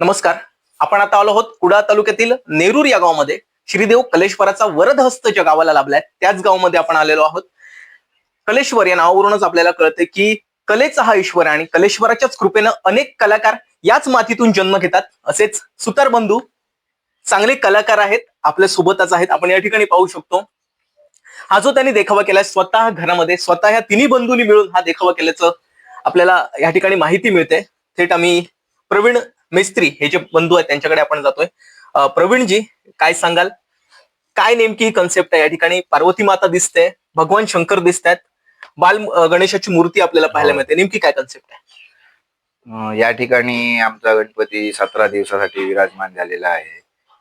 नमस्कार. आपण आता आलो आहोत कुडाळ तालुक्यातील नेरूर या गावामध्ये. श्रीदेव कलेश्वराचा वरदहस्त ज्या गावाला लाभलाय त्याच गावामध्ये आपण आलेलो आहोत. कलेश्वर या नावावरूनच आपल्याला कळते की कलेचा हा ईश्वर आहे आणि कलेश्वराच्याच कृपेनं अनेक कलाकार याच मातीतून जन्म घेतात. असेच सुतार बंधू चांगले कलाकार आहेत आपल्या सोबतच आहेत. आपण या ठिकाणी पाहू शकतो. हा जो त्यांनी देखावा केलाय स्वतः घरामध्ये स्वतः ह्या तिन्ही बंधूंनी मिळून हा देखावा केल्याचं आपल्याला या ठिकाणी माहिती मिळते थेट आम्ही प्रवीण मेस्त्री हे जे बंधू आहेत त्यांच्याकडे आपण जातोय. प्रवीणजी काय सांगाल? काय नेमकी ही कन्सेप्ट आहे? या ठिकाणी पार्वती माता दिसते भगवान शंकर दिसत आहेत बाल गणेशाची मूर्ती आपल्याला पाहायला हो. मिळते. नेमकी काय कन्सेप्ट आहे? या ठिकाणी आमचा गणपती सतरा दिवसासाठी विराजमान झालेला आहे.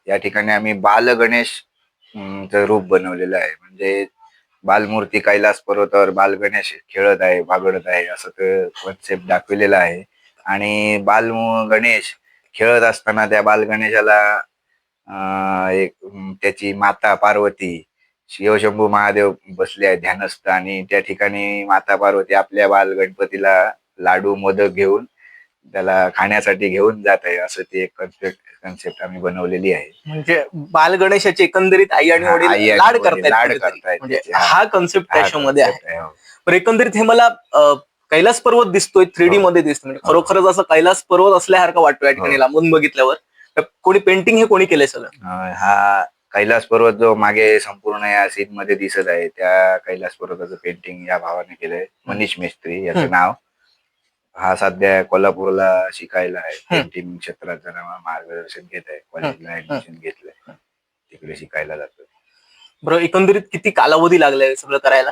या ठिकाणी आम्ही बाल गणेश रूप बनवलेलं आहे. म्हणजे बालमूर्ती कैलास पर्वतावर बाल गणेश खेळत आहे बागडत आहे असं ते कॉन्सेप्ट दाखवलेला आहे. आणि बाल गणेश खेळत असताना त्या बाल गणेशाला एक त्याची माता पार्वती शिवशंभू महादेव बसले आहेत ध्यानस्थ आणि त्या ठिकाणी माता पार्वती आपल्या बाल गणपतीला लाडू मोदक घेऊन त्याला खाण्यासाठी घेऊन जात आहे असं ती एक कन्सेप्ट कन्सेप्ट आम्ही बनवलेली आहे म्हणजे बाल गणेशाचे एकंदरीत आई आणि हा, वडील लाड वडील करतायत लाड. करतायत म्हणजे हा. कन्सेप्ट त्याच्यामध्ये आहे concept आहे, हो. पण एकंदरीत हे मला कैलास पर्वत दिसतोय थ्री डी. मध्ये दिसतो म्हणजे. खरोखरच असं कैलास पर्वत असल्यासारखं वाटतो या ठिकाणी. लांबून बघितल्यावर. तर कोणी पेंटिंग हे कोणी केलंय सगळं? हा कैलास पर्वत जो मागे संपूर्ण या सीन मध्ये दिसत आहे त्या कैलास पर्वताचं पेंटिंग या भावाने केलंय. मनीष मेस्त्री याचं. नाव. हा सध्या कोल्हापूरला शिकायला आहे. पेंटिंग क्षेत्राचं नाव मार्गदर्शन घेत आहे. कॉलेजला ऍडमिशन घेतलंय. तिकडे शिकायला जातो बरं एकंदरीत किती कालावधी लागलाय सगळं करायला?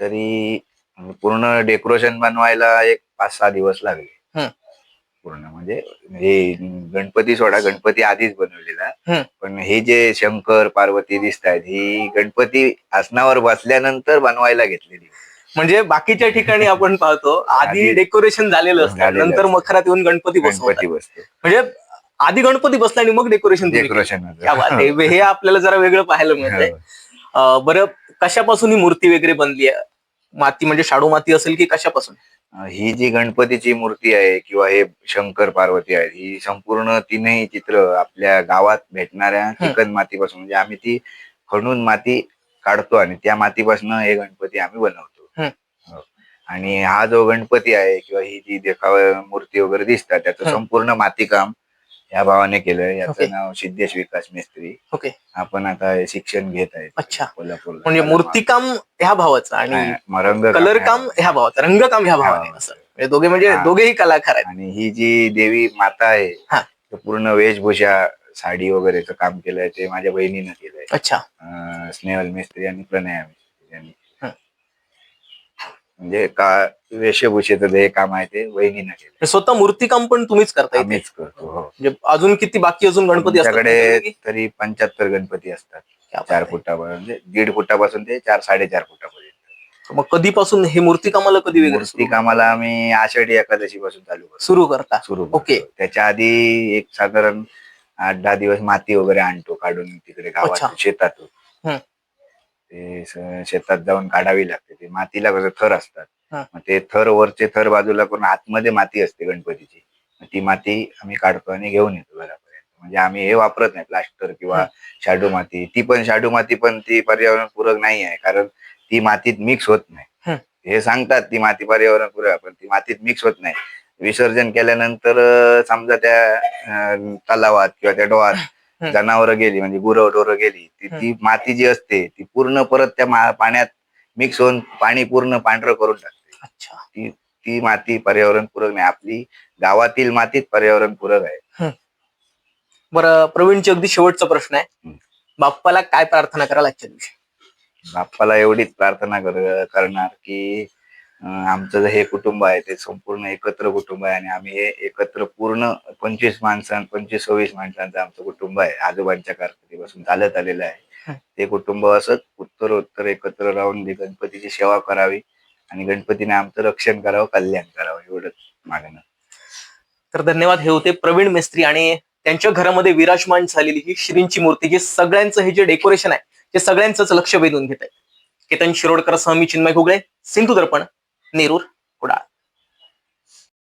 तरी पूर्ण डेकोरेशन बनवायला एक पाच सहा दिवस लागले. पूर्ण म्हणजे हे गणपती सोडा गणपती आधीच बनवलेला. पण हे जे शंकर पार्वती दिसत आहेत ही गणपती आसनावर बसल्यानंतर बनवायला घेतलेली म्हणजे बाकीच्या ठिकाणी आपण पाहतो आधी डेकोरेशन झालेलं असतं. नंतर. मखरात येऊन गणपती गणपती बसतो. म्हणजे आधी गणपती बसला आणि मग डेकोरेशन डेकोरेशन हे आपल्याला जरा वेगळं पाहायला मिळतंय. अं, बरं कशापासून ही मूर्ती वगैरे बनली आहे? माती म्हणजे शाडू माती असेल की कशापासून ही जी गणपतीची मूर्ती आहे किंवा हे शंकर पार्वती आहे ही संपूर्ण तीनही चित्र आपल्या गावात भेटणाऱ्या चिकन मातीपासून म्हणजे आम्ही ती खणून माती काढतो आणि त्या मातीपासून हे गणपती आम्ही बनवतो. हो. आणि हा जो गणपती आहे किंवा ही जी देखावा मूर्ती वगैरे दिसतात त्याचं. संपूर्ण मातीकाम या भावाने केलंय. ओके. याचं नाव सिद्धेश विकास मिस्त्री. ओके. आपण आता हे शिक्षण घेत आहे. अच्छा. कोल्हापूरला. म्हणजे मूर्तीकाम ह्या भावाचं आणि रंग कलर काम ह्या भावाचं रंगकाम ह्या भावाने. असं. म्हणजे दोघे म्हणजे हा. दोघेही कलाकार आहेत. आणि ही जी देवी माता आहे हा. तर पूर्ण वेशभूषा साडी वगैरेचं काम केलंय ते माझ्या बहिणीनं केलंय. अच्छा. अं, स्नेहल मिस्त्री आणि प्रणया मिस्त्री यांनी. म्हणजे का वेशभूषेचं हे काम आहे ते वहिनीनं केलंय. म्हणजे स्वतः मूर्तीकाम पण तुम्हीच करता इथे आम्हीच करतो हो. म्हणजे अजून किती बाकी अजून गणपती असतात आमच्याकडे तरी पंच्याहत्तर गणपती असतात क्या चार आहे. फुटापर्यंत म्हणजे दीड फुटापासून ते चार साडेचार फुटापर्यंत. मग कधीपासून हे मूर्तिकामाला कधी वगैरे मूर्ती कामाला आम्ही आषाढी एकादशी पासून चालू करतो. सुरू करता? सुरू ओके. त्याच्या आधी एक साधारण आठ दहा दिवस माती वगैरे आणतो काढून तिकडे अच्छा. गावात शेतातून. ते स- शेतात जाऊन काढावी लागते ते मातीला कसं थर असतात हं. मग ते थर वरचे थर बाजूला करून आतमध्ये माती असते गणपतीची मग ती माती आम्ही काढतो आणि घेऊन येतो घरापर्यंत म्हणजे आम्ही हे वापरत नाही प्लास्टर किंवा. शाडू माती ती पण शाडू माती पण ती पर्यावरण पूरक नाही आहे कारण ती मातीत मिक्स होत. नाही हे सांगतात ती माती पर्यावरण पूरक आहे, पण ती मातीत मिक्स होत नाही विसर्जन केल्यानंतर अं, समजा त्या अं, तलावात किंवा त्या डोहात. जनावरं गेली म्हणजे गुरं ढोरं गेली ती ती माती जी असते ती पूर्ण परत त्या पाण्यात मिक्स होऊन पाणी पूर्ण पांढरं करून टाकते. अच्छा. ती माती पर्यावरण पूरक नाही आपली गावातील मातीत पर्यावरण पूरक आहे बरं प्रवीणची अगदी शेवटचा प्रश्न आहे. बाप्पाला काय प्रार्थना आजच्या दिवशी? बाप्पाला एवढीच प्रार्थना कर- करणार की आमचं जे हे कुटुंब आहे ते संपूर्ण एकत्र कुटुंब आहे आणि आम्ही हे एकत्र पूर्ण पंचवीस माणसां पंचवीस सव्वीस माणसांचं आमचं कुटुंब आहे. आजोबांच्या कारकिर्दीपासून चालत आलेलं आहे. हं. ते कुटुंब असंच उत्तर उत्तर एकत्र राहून गणपतीची सेवा करावी आणि गणपतीने आमचं रक्षण करावं कल्याण करावं एवढंच मागणं. तर धन्यवाद. हे होते प्रवीण मेस्त्री आणि त्यांच्या घरामध्ये विराजमान झालेली ही श्रींची मूर्ती जे सगळ्यांचं हे जे डेकोरेशन आहे ते सगळ्यांचंच लक्ष वेधून घेत आहे केतन शिरोडकर सह मी चिन्मय घुगळे सिंधू दर्पण नेरूर कुडाळ